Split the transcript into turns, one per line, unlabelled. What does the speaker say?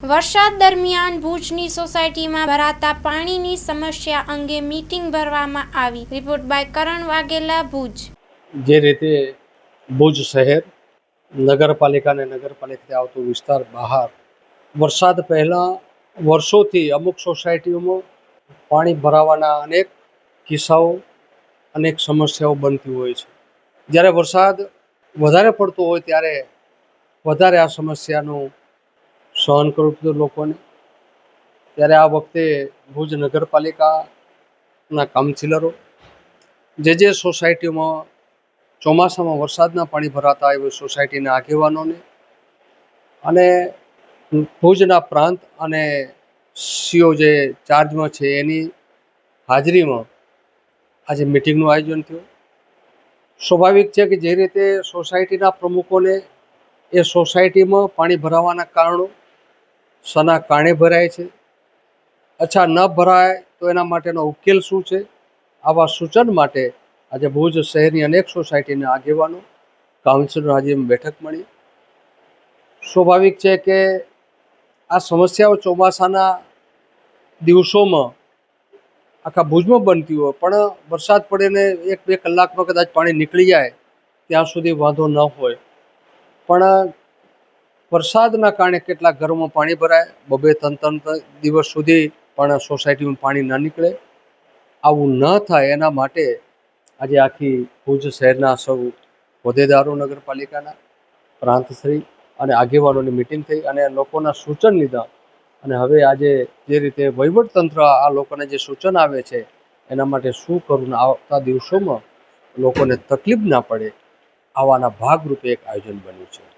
વરસાદ દરમિયાન ભુજની સોસાયટીમાં ભરાતા પાણીની સમસ્યા અંગે મીટિંગ ભરવામાં આવી. Report by Karan Vaghela, Bhuj.
જે રીતે ભુજ શહેર, નગરપાલિકા અને નગરપાલિકાથી આવતો વિસ્તાર બહાર, વરસાદ પહેલાં વર્ષોથી અમુક સોસાયટીઓમાં પાણી ભરાવાના અનેક કિસ્સાઓ, અનેક સમસ્યાઓ બનતી હોય છે. જ્યારે વરસાદ વધારે પડતો હોય ત્યારે વધારે આ સમસ્યાનું સહન કરવું પડતું લોકોને. ત્યારે આ વખતે ભુજ નગરપાલિકાના કાઉન્સિલરો જે જે સોસાયટીઓમાં ચોમાસામાં વરસાદના પાણી ભરાતા એવી સોસાયટીના આગેવાનોને અને ભુજના પ્રાંત અને સીઓ જે ચાર્જમાં છે એની હાજરીમાં આજે મિટિંગનું આયોજન થયું. સ્વાભાવિક છે કે જે રીતે સોસાયટીના પ્રમુખોને એ સોસાયટીમાં પાણી ભરાવાના કારણો શાના કારણે ભરાય છે. અચ્છા, ન ભરાય તો એના માટેનો ઉકેલ શું છે? આવા સૂચન માટે આજે ભુજ શહેરની અનેક સોસાયટીના આગેવાનો કાઉન્સિલર આજે બેઠક મળી. સ્વાભાવિક છે કે આ સમસ્યાઓ ચોમાસાના દિવસોમાં આખા ભુજમાં બનતી હોય, પણ વરસાદ પડે ને એક બે કલાકમાં કદાચ પાણી નીકળી જાય, ત્યાં સુધી વાંધો ન હોય. પણ વરસાદના કારણે કેટલાક ઘરોમાં પાણી ભરાય. બબે ત્રણ ત્રણ દિવસ સુધી પણ સોસાયટીમાં પાણી ન નીકળે. આવું ન થાય એના માટે આજે આખી ભુજ શહેરના સૌ હોદ્દેદારો, નગરપાલિકાના પ્રાંતશ્રી અને આગેવાનોની મિટિંગ થઈ અને લોકોના સૂચન લીધા. અને હવે આજે જે રીતે વહીવટતંત્ર આ લોકોને જે સૂચન આવે છે, એના માટે શું કરવું આવતા દિવસોમાં લોકોને તકલીફ ના પડે, આવાના ભાગરૂપે એક આયોજન બન્યું છે.